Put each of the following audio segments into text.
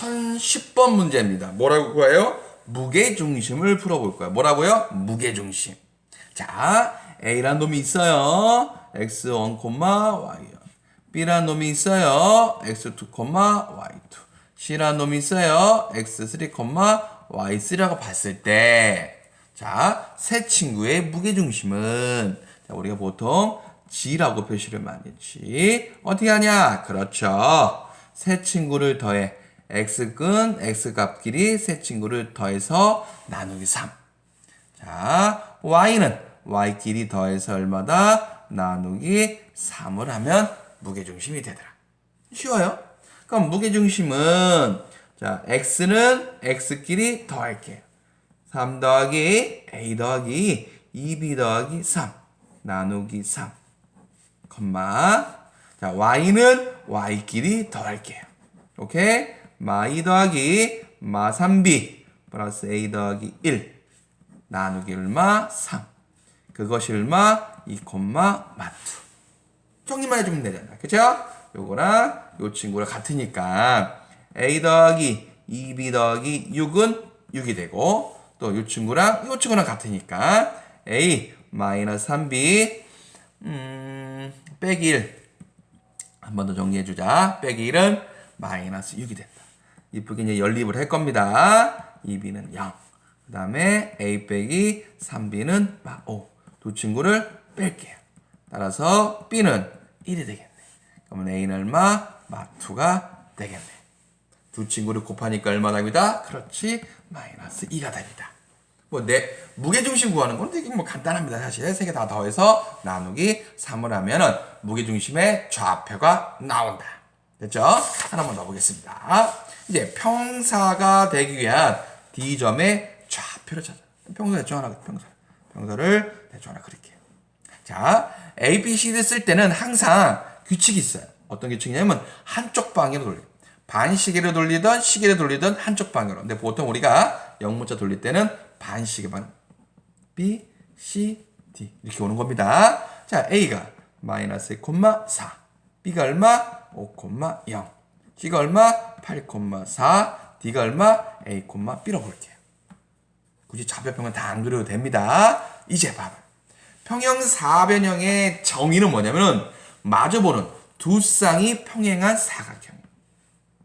1010번 문제입니다. 뭐라고 구해요? 무게중심을 풀어볼 거예요. 뭐라고요? 무게중심. 자, A란 놈이 있어요. X1, Y1. B란 놈이 있어요. X2, Y2. C란 놈이 있어요. X3, Y3라고 봤을 때, 자, 새 친구의 무게중심은, 자, 우리가 보통 G라고 표시를 많이 했지. 어떻게 하냐? 그렇죠. 새 친구를 더해. X근, X값끼리 새 친구를 더해서 나누기 3. 자, Y는 Y끼리 더해서 얼마다? 나누기 3을 하면 무게중심이 되더라. 쉬워요? 그럼 무게중심은, 자, X는 X끼리 더할게요. 3 더하기 A 더하기 2B 더하기 3 나누기 3 컴마 자 y는 y끼리 더할게요 오케이 마 2 더하기 마 3b 플러스 a 더하기 1 나누기 얼마 3 그것이 얼마 2 콤마 마2 정리만 해주면 되잖아 그쵸 요거랑 요 친구랑 같으니까 a 더하기 2b 더하기 6은 6이 되고 또 요 친구랑 요 친구랑 같으니까 a 마이너스 3b 음, 빼기 1. 한 번 더 정리해주자. 빼기 1은 마이너스 6이 된다. 이쁘게 이제 연립을 할 겁니다. 2b는 0. 그 다음에 a 빼기 3b는 마 5. 두 친구를 뺄게요. 따라서 b는 1이 되겠네. 그러면 a는 얼마? 마 2가 되겠네. 두 친구를 곱하니까 얼마 됩니다? 그렇지. 마이너스 2가 됩니다. 뭐 내 무게중심 구하는 건 되게 뭐 간단합니다. 사실 세 개 다 더해서 나누기 3을 하면은 무게중심의 좌표가 나온다. 됐죠? 하나만 더 보겠습니다. 이제 평사가 되기 위한 D점의 좌표를 찾아. 평사 대충 하나 평사. 평사를 대충 하나 그릴게요. 자, A, B, C를 쓸 때는 항상 규칙이 있어요. 어떤 규칙이냐면 한쪽 방향으로 돌려. 반시계를 돌리던 시계를 돌리던 한쪽 방향으로. 근데 보통 우리가 영문자 돌릴 때는 반시계 반 B, C, D 이렇게 오는 겁니다. 자, A가 마이너스 1,4 B가 얼마? 5,0 C가 얼마? 8,4 D가 얼마? A, B로 볼게요. 굳이 좌표평은 다 안 그려도 됩니다. 이제 봐봐. 평형 사변형의 정의는 뭐냐면은 마주보는 두 쌍이 평행한 사각형.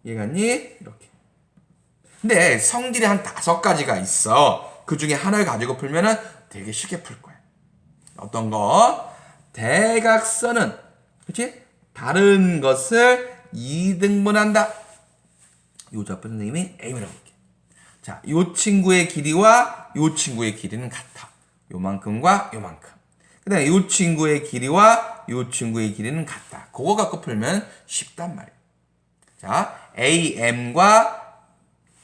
이해갔니? 이렇게. 근데 성질이 한 다섯 가지가 있어. 그 중에 하나를 가지고 풀면은 되게 쉽게 풀 거야. 어떤 거? 대각선은, 그치? 다른 것을 2등분한다. 요 좌표 선생님이 M이라고 볼게. 자, 요 친구의 길이와 요 친구의 길이는 같아. 요만큼과 요만큼. 그 다음에 요 친구의 길이와 요 친구의 길이는 같다. 그거 갖고 풀면 쉽단 말이야. 자, AM과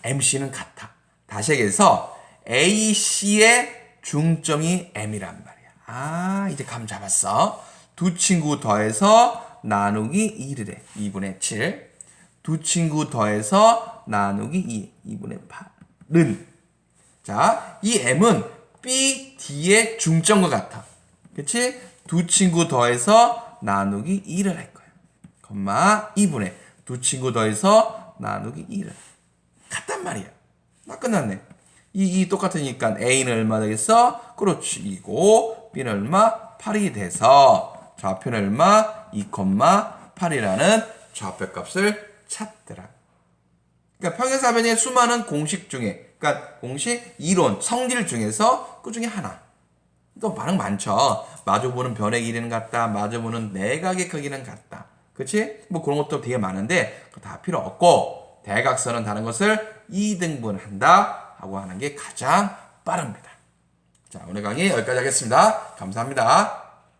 MC는 같아. 다시 얘기해서 AC의 중점이 M이란 말이야. 아, 이제 감 잡았어. 두 친구 더해서 나누기 2를 해. 2분의 7. 두 친구 더해서 나누기 2. 2분의 8은. 자, 이 M은 B, D의 중점과 같아. 그치? 두 친구 더해서 나누기 2를 할 거야. 콤마 2분의 두 친구 더해서 나누기 2를. 같단 말이야. 나 끝났네. 이, 이 똑같으니까 A는 얼마 되겠어? 그렇지. 2고 B는 얼마? 8이 돼서 좌표는 얼마? 2,8이라는 좌표 값을 찾더라. 그러니까 평행사변의 수많은 공식 중에, 그러니까 공식 이론, 성질 중에서 그 중에 하나. 또 반응 많죠. 마주보는 변의 길이는 같다. 마주보는 내각의 크기는 같다. 그치? 뭐 그런 것도 되게 많은데 다 필요 없고 대각선은 다른 것을 2등분 한다 하고 하는 게 가장 빠릅니다. 자, 오늘 강의 여기까지 하겠습니다. 감사합니다.